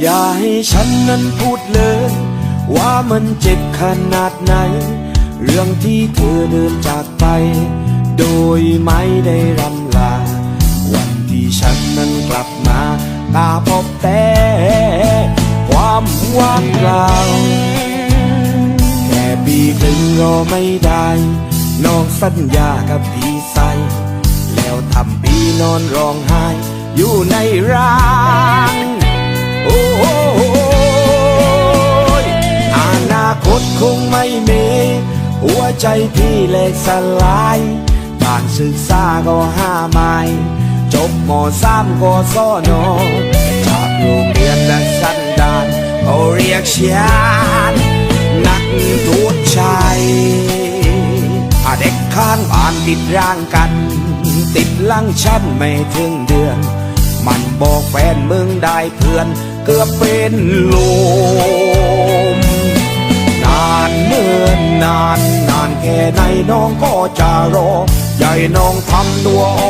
อย่าให้ฉันนั้นพูดเลย ว่ามันเจ็บขนาดไหน เรื่องที่เธอเดินจากไป โดยไม่ได้รำลา วันที่ฉันนั้นกลับมาตาพบแต่ความว่างเปล่าแค่ปีครึ่งรอไม่ได้น้องสัญญากับพี่ใสแล้วทำปีนอนร้องไห้อยู่ในร่าง คงไม่มี หัวใจพี่แหลกสลายการศึกษาก็ห้าไม้จบมสามก็สอนอจากโรงเรียนและสันดานเขาเรียกฉันนักโทษชายเด็กข้างบ้านติดร่างกัน ติดลังฉันไม่ถึงเดือน มันบอกแฟนมึงได้เพื่อน เกือบเป็นลม ไหนน้องก็จะรอ ใหญ่น้องทำตัวอ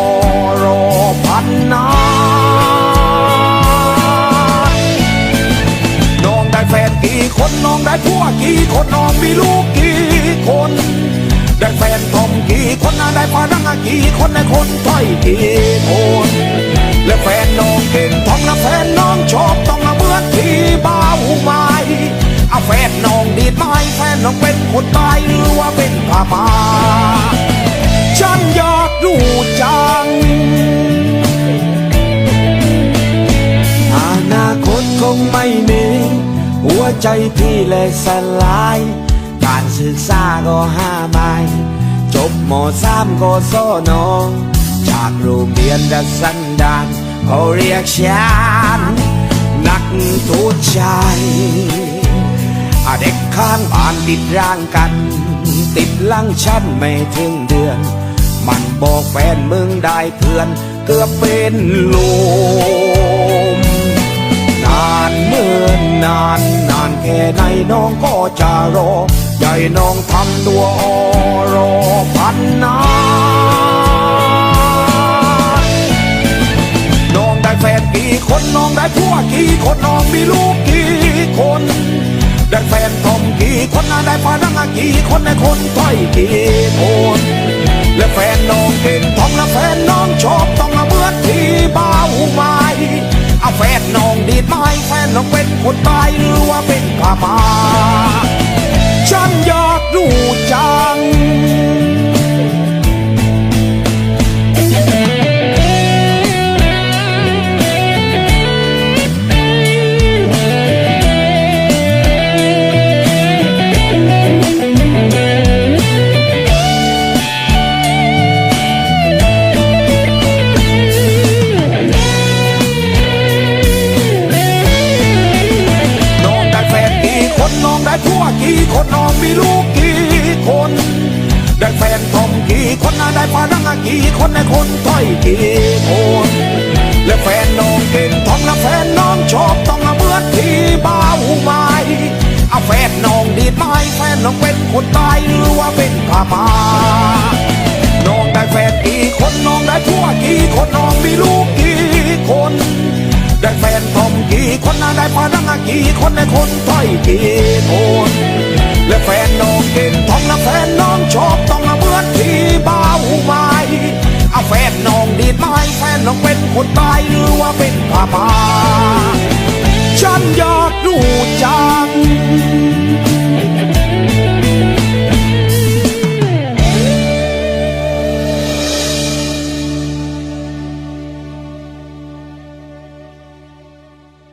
รอพันนาน้องได้แฟนกี่คนน้องได้ผัวกี่คนน้องมีลูกกี่คน ได้แฟนทอมกี่คนได้พนักงานกี่คนได้คนถ้อยกี่คนและแฟนน้องเก่งทองและแฟนน้องชอบต้องมาเมือนที่บ้าวไม้เอาแฟนน้องดีดไม้แฟนน้องเป็นคนตาย ว่าเป็นพามาฉันอยากรู้จัง อนาคตคงไม่มีหัวใจพี่แหลกสลาย การศึกษาก็ห้าไม้จบมสามก็สอนอจากโรงเรียนดัดสันดานเขาเรียกฉันนักโทษชายอาเด็ก ข้างบ้านติดร่างกัน ติดลังฉันไม่ถึงเดือน มันบอกแฟนมึงได้เพื่อน เกือบเป็นลมนานเมื่อนนานนานแค่ไหนน้องก็จะรอ ใหญ่น้องทำตัวอรอพันนานน้องได้แฟนกี่คนน้องได้ผัวกี่คนน้องมีลูกกี่คนได้แฟน่คนนะได้พนักงกี่คนในคนถ้อยกี่คนและแฟนน้องเก่งทองและแฟนน้องชอบต้อง กี่คนน้องมีลูกกี่คน ได้แฟนทอมกี่คนนะได้พนักงานกี่คนได้คนถ้อยกี่คน และแฟนน้องเก่งทองและแฟนน้องชอบต้องมาเหมือนที่บ้าวไม้เอาแฟนน้องดีดไม้แฟนน้องเป็นคนตายหรือว่าเป็นพามาน้องได้แฟนกี่คนน้องได้ผัวกี่คนน้องมีลูก คนนาได้พนักงากี่คนในคนถ้อยกี่คนและแฟนน้องเก่งทองและแฟนน้องชอบต้องละเมือนที่บ้าวไม้เอาแฟนน้องดีดไม้แฟนน้องเป็นคนตายหรือว่าเป็นผ้าพา